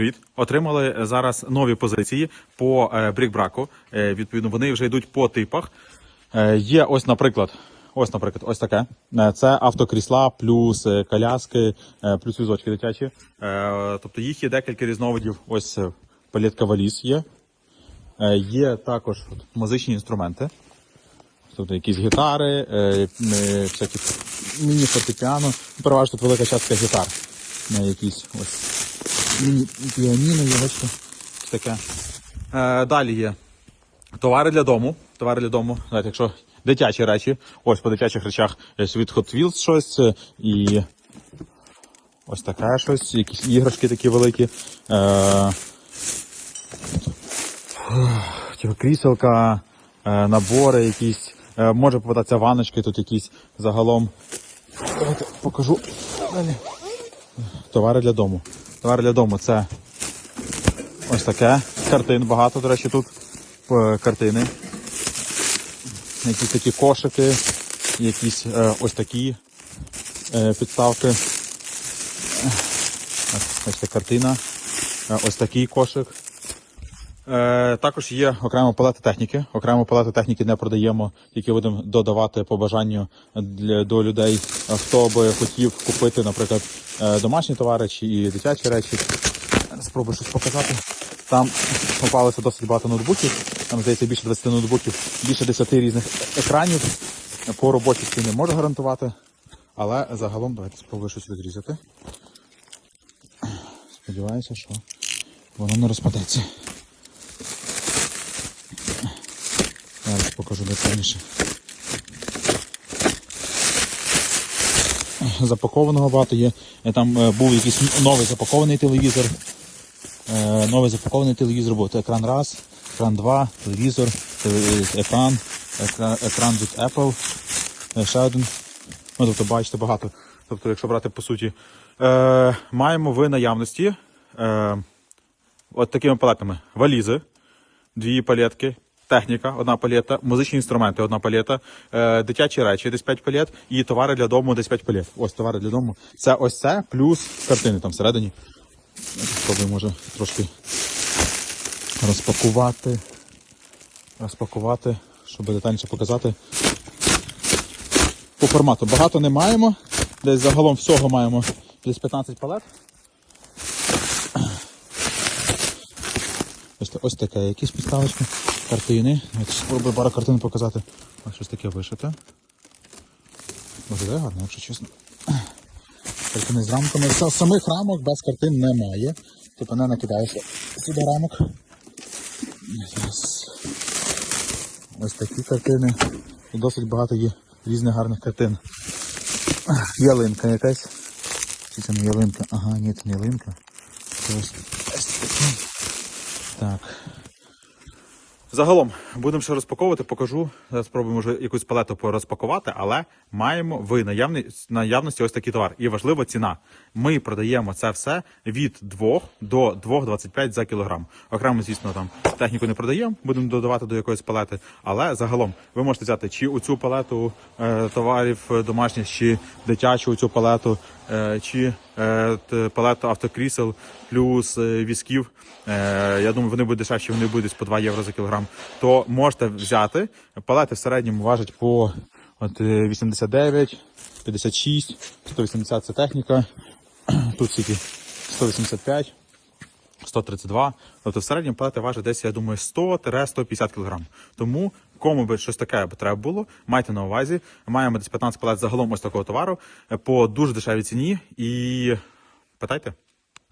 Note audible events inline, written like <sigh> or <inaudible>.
Привіт. Отримали зараз нові позиції по е, брікбраку. Е, відповідно, вони вже йдуть по типах. Е, є ось, наприклад, ось, наприклад, ось таке. Е, це автокрісла, плюс е, коляски, е, плюс візочки дитячі. Е, тобто їх є декілька різновидів. Ось е, палітка валіз є. Е, є також музичні інструменти. Тобто якісь гітари, е, е, всякі міні-фортепіано. Переважно тут велика частка гітар. Якісь ось піаніно є, бачите, таке. Е, далі є товари для дому. Товари для дому. Знаєте, якщо дитячі речі, ось по дитячих речах від Hot Wheels щось е, і ось таке щось, якісь іграшки такі великі. Е, <sighs> типу, кріселка, е, набори якісь. Е, може попадатися ванночки, тут якісь загалом. Давайте покажу. Товари для дому. Товари для дому це ось таке. Картин багато, до речі, тут е, картини. Якісь такі кошики, якісь е, ось такі е, підставки. Ось, ось картина. Е, ось такий кошик. Е, також є окремо палети техніки. Окремо палети техніки не продаємо, тільки будемо додавати по бажанню для, до людей, хто би хотів купити, наприклад, е, домашні товари чи дитячі речі. Спробую щось показати. Там попалося досить багато ноутбуків. Там здається більше 20 ноутбуків, більше 10 різних екранів. По роботі не можу гарантувати. Але загалом давайте спробую щось відрізати. Сподіваюся, що воно не розпадеться. Зараз покажу детальніше. Запакованого багато є. Е, Там е, був якийсь новий запакований телевізор. Е, Новий запакований телевізор був. Екран раз, екран 2, телевізор, екран, екран, від Apple. Ще один. Ну, тобто, бачите, багато. Тобто, якщо брати по суті, маємо в наявності е, от такими палетами валізи, дві палетки, техніка, одна палета, музичні інструменти, одна палета, е, дитячі речі, десь 5 палет, і товари для дому, десь 5 палет. Ось товари для дому. Це ось це, плюс картини там всередині. Спробуємо, може, трошки розпакувати. Розпакувати, щоб детальніше показати. По формату багато не маємо. Десь загалом всього маємо десь 15 палет. Ось, ось таке, якісь підставочки, картини. Давайте спробую пару картин показати. Ось щось таке вишите. Виглядає гарно, якщо чесно. Картини з рамками. Са- Самих рамок без картин немає. Типу не накидаєш сюди рамок. Ось такі картини. Досить багато є різних гарних картин. Ялинка якась. Чи це не ялинка? Ага, ні, це не ялинка. Це ось ось таке. Так. Загалом будемо ще розпаковувати, покажу. Зараз спробуємо вже якусь палету порозпакувати, але маємо в наявні, наявності ось такий товар. І важлива ціна. Ми продаємо це все від 2 до 2,25 за кілограм. Окремо, звісно, там техніку не продаємо, будемо додавати до якоїсь палети. Але загалом ви можете взяти чи оцю палету е, товарів домашніх, чи дитячу цю палету, е, чи е, палету автокрісел, плюс е, візків. Е, я думаю, вони будуть дешевші, вони будуть по 2 євро за кілограм. То можете взяти. Палети в середньому важать по от, е, 89, 56, 180 це техніка. <clears throat> Тут скільки 185. 132. Тобто в середньому палети важить десь, я думаю, 100-150 кг. Тому кому би щось таке треба було, майте на увазі. Маємо десь 15 палець загалом ось такого товару е, по дуже дешевій ціні і питайте.